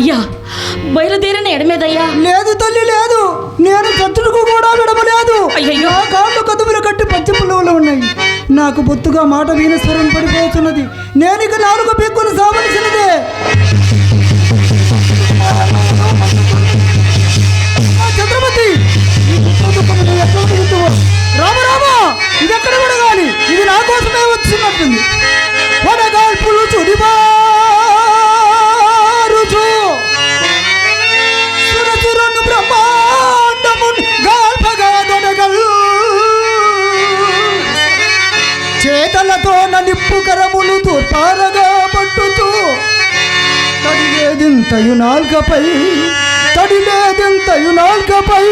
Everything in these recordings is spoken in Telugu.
అయ్యా బయలుదేరిన ఎడమేదయ్యా? లేదు తల్లి లేదు. నేను చచ్చుడుకు కూడా విడవలేదు. అయ్యయ్యో. నా కాళ్ళు కదుపులు కట్టి పచ్చి పుల్లవులు ఉన్నాయి. నాకు బొత్తుగా మాట వీణ స్వరం పడిపోతున్నది. నేను ఇక నాలుగు పీక్కులు సావలసినదే. ఆ చంద్రమతి? రామ రామ! ఇది ఎక్కడ పడగాలి ఇది నా కోసమే వచ్చినట్టుంది. వడగాల్పులు తడిలేదింతయు నాల్గపై తడిలేదింతయు నాల్గపై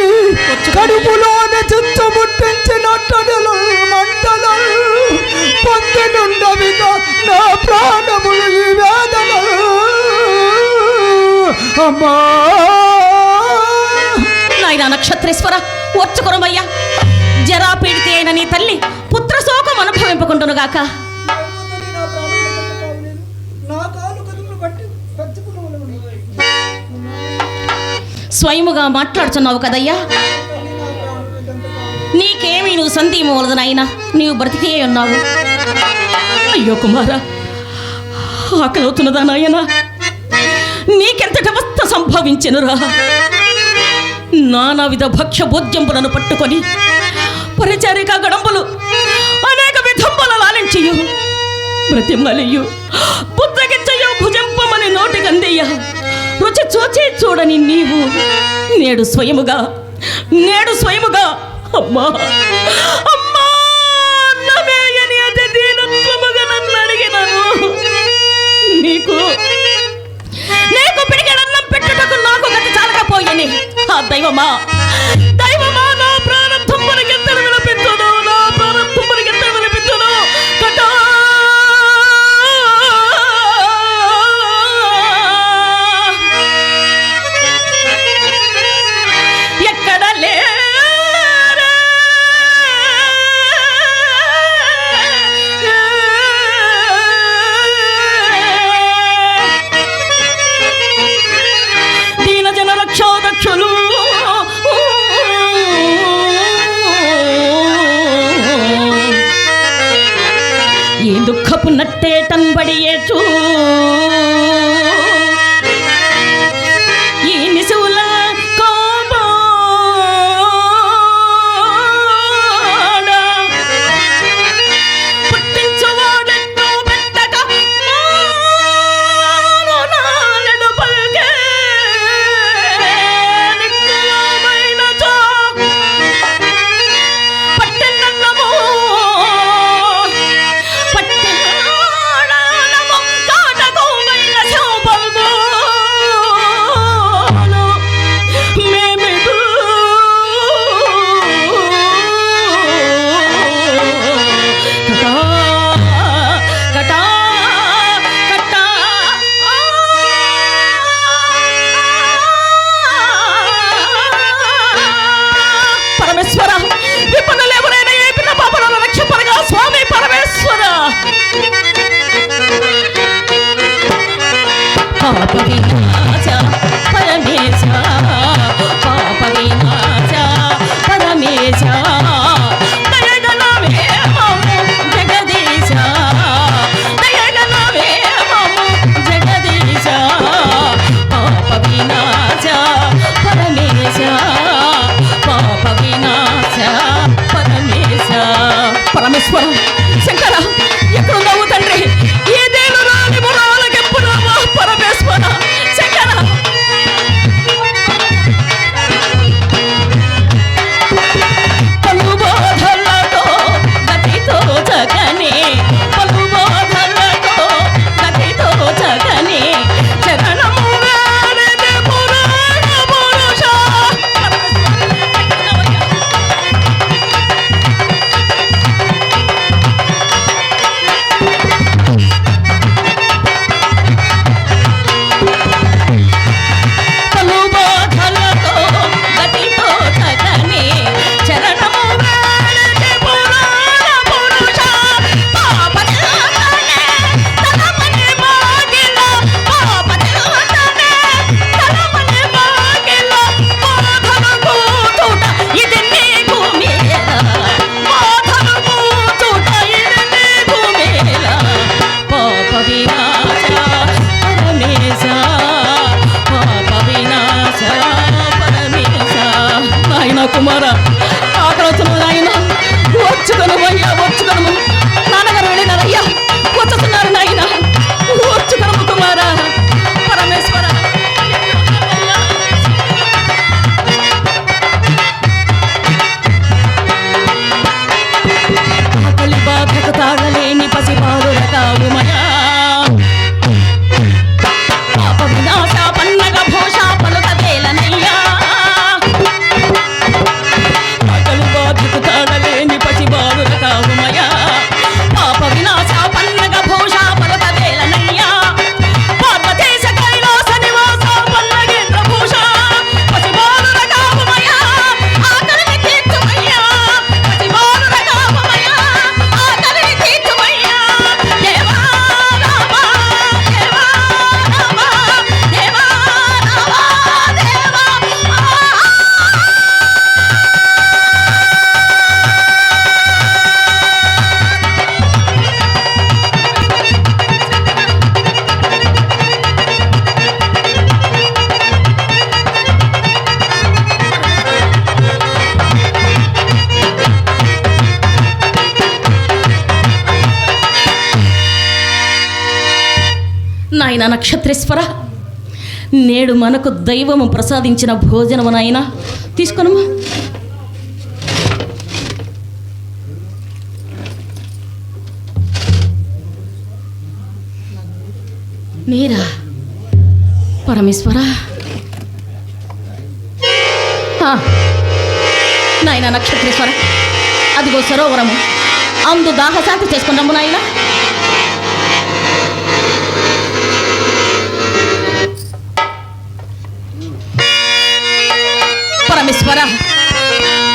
కడుపులోని చిచ్చు ముట్టించినట్టడులు మంటలు పొందినుండవిగా నా ప్రాణములు ఈ వేదనలు అమ్మా! నాయన నక్షత్రేశ్వర ఓర్చుకొనమయ్యా జరా పీడితే అయిన నీ తల్లి పుత్ర శోకం అనుభవింపకుంటునుగాక స్వయముగా మాట్లాడుచున్నావు కదయ్యా. నీకేమీ నువ్వు సంధీమవలదు నాయన నీవు బ్రతికే ఉన్నావు. అయ్యో కుమారా ఆకలవుతున్నదా నాయనా? నీకెంతటి అవస్థ సంభవించెనురా? నానావిధ భక్ష్య భోజ్యంబులను పట్టుకొని పరిచారిక గడంబులు అనేక విధంబుల లాలించియు బ్రతిమలియు. బుద్ధగిచ్చయు భుజంపమని నోటికందయ్యా. రుచి చూచి చూడని నీవు. నేడు స్వయముగా నేడు స్వయముగా అమ్మా అమ్మా అన్నమేయని అతి దీనత్వముగా నన్ను అడిగినను. నీకు నీకు పిడిగడన్నం పెట్టుటకు నాకు గతి చాలకపోయని. ఆ దైవమా దైవమా Música ఆయన నక్షత్రేశ్వర. నేడు మనకు దైవము ప్రసాదించిన భోజనము నాయన. తీసుకునమ్మా. మీరా? పరమేశ్వర? నాయన నక్షత్రేశ్వర. అదిగో సరోవరము. అందు దాహశాంతి చేసుకున్నాము నాయనా. homens para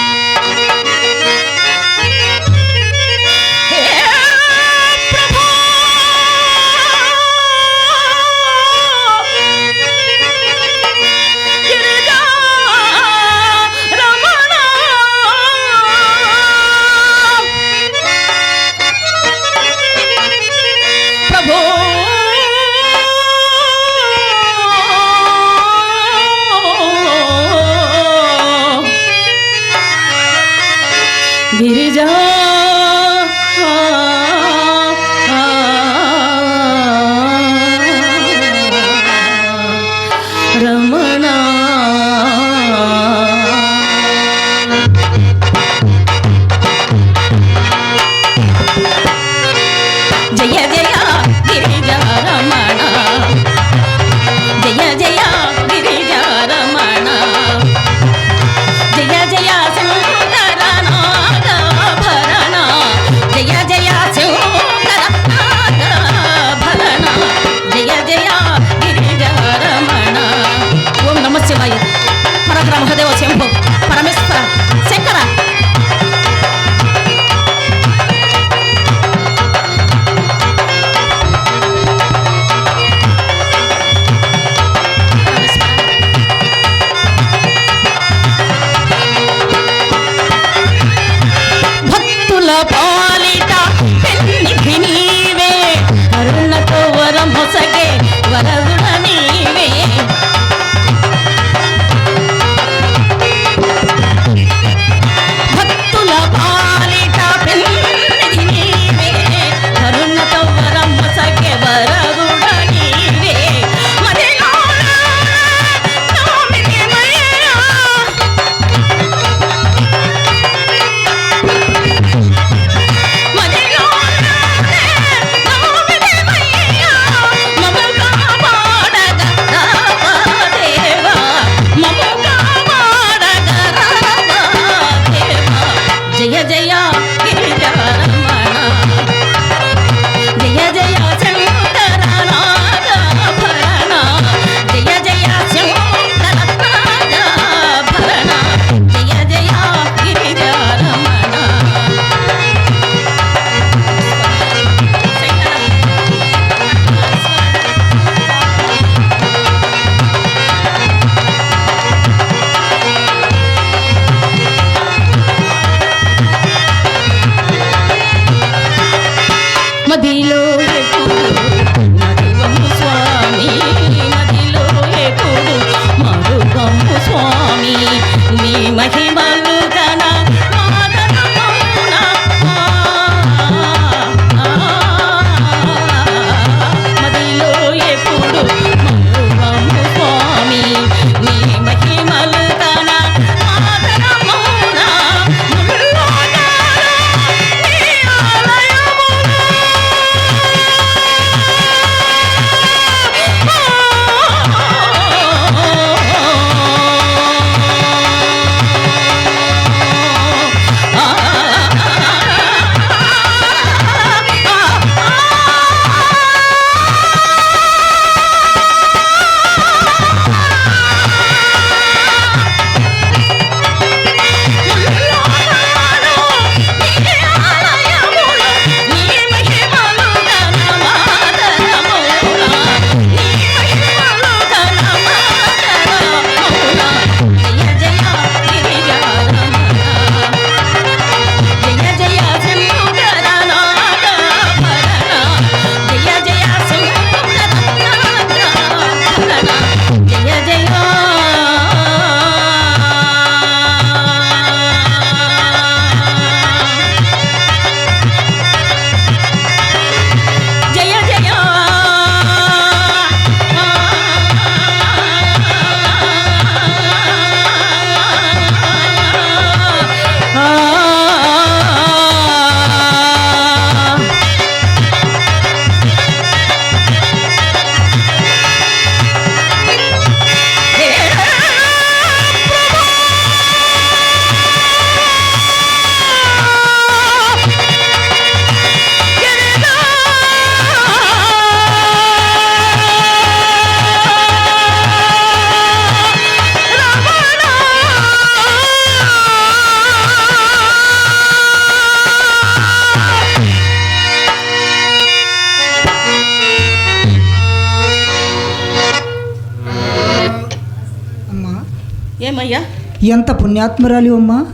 ఎంత పుణ్యాత్మరాలి అమ్మా?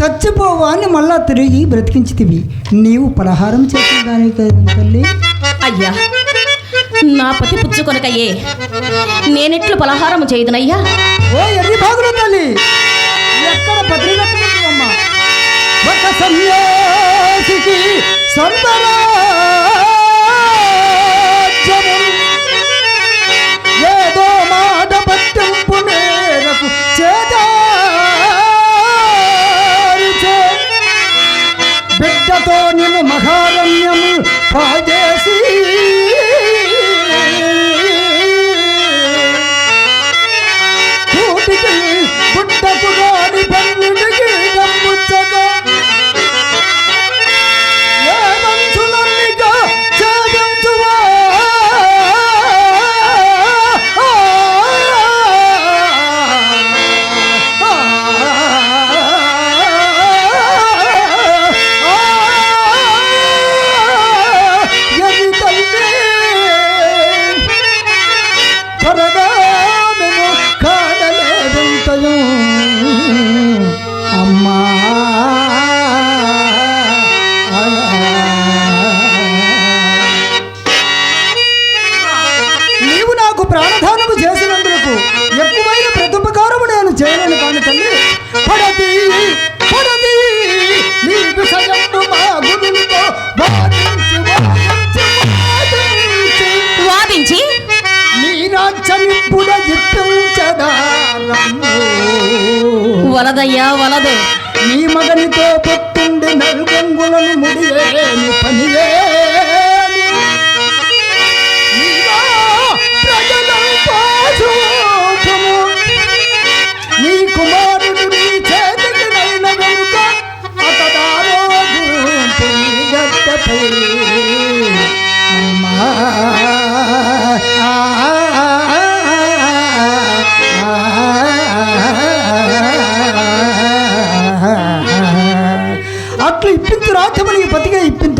చచ్చిపోవాన్ని మళ్ళా తిరిగి బ్రతికించితివి. నీవు పలహారం చేసిన దాని తల్లి? అయ్యా నా పతి పుచ్చుకొనకయ్యే. నేనెట్లు పలహారము చేయదునయ్యా. ఓ ఎర్రి బాగులు తల్లి. ఎక్కడ ఒక సన్యాసికి సంతరాజ్యము. ఏదో మాట పట్టింపు బిడ్డతో నిన్ను మహారణ్యము పాజేసి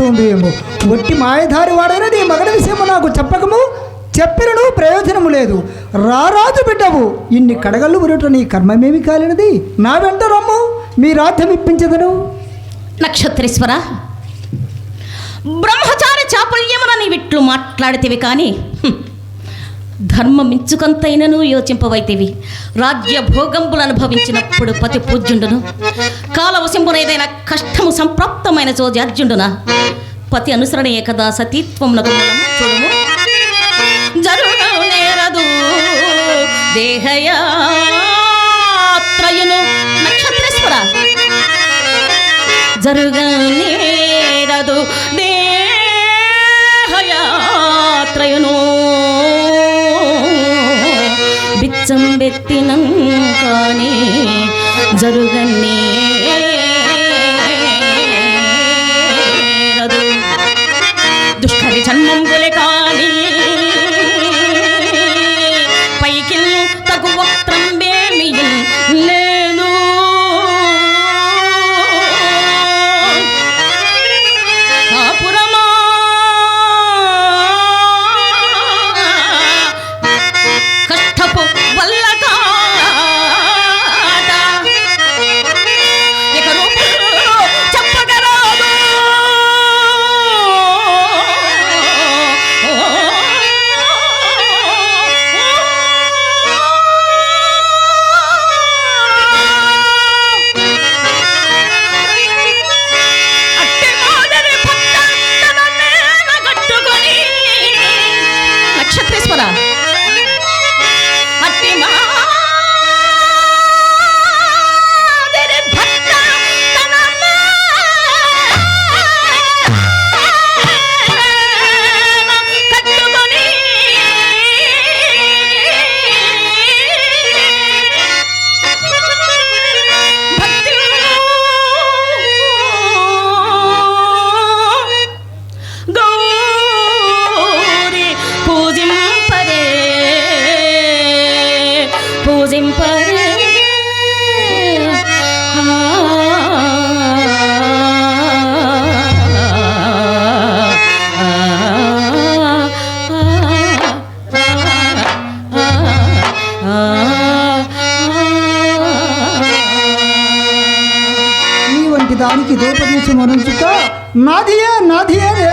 బతికే ఏమో. ఒట్టి మాయధారి వాడైన నీ మగడి విషయము నాకు చెప్పకము చెప్పినను ప్రయోజనము లేదు. రారాజు బిడ్డవు ఇన్ని కడగళ్ళు ఉరట నీ కర్మమేమి కాలినది? నా వెంట రమ్ము మీ రాజ్యం ఇప్పించదను నక్షత్రేశ్వర బ్రహ్మచారి చాపల్యమున నీవిట్లు మాట్లాడితివి కానీ హ్మ్, ధర్మమించుకంతైనను యోచింపవైతేవి. రాజ్య భోగంబులు అనుభవించినప్పుడు పతి పూజ్యుండును కాలవశంబున ఏదైనా కష్టము సంప్రాప్తమైన చోజార్జుండున పతి అనుసరణే కదా సతీత్వమునకు చూడము జరుగు నేరదు దేహయాత్రయును. నక్షత్రేశ్వర. జరుగనేరదు దేహయాత్రయును. బిచ్చం బెత్తినం కానీ జరుగన్నీ मरण चुका नाधिया नाधिया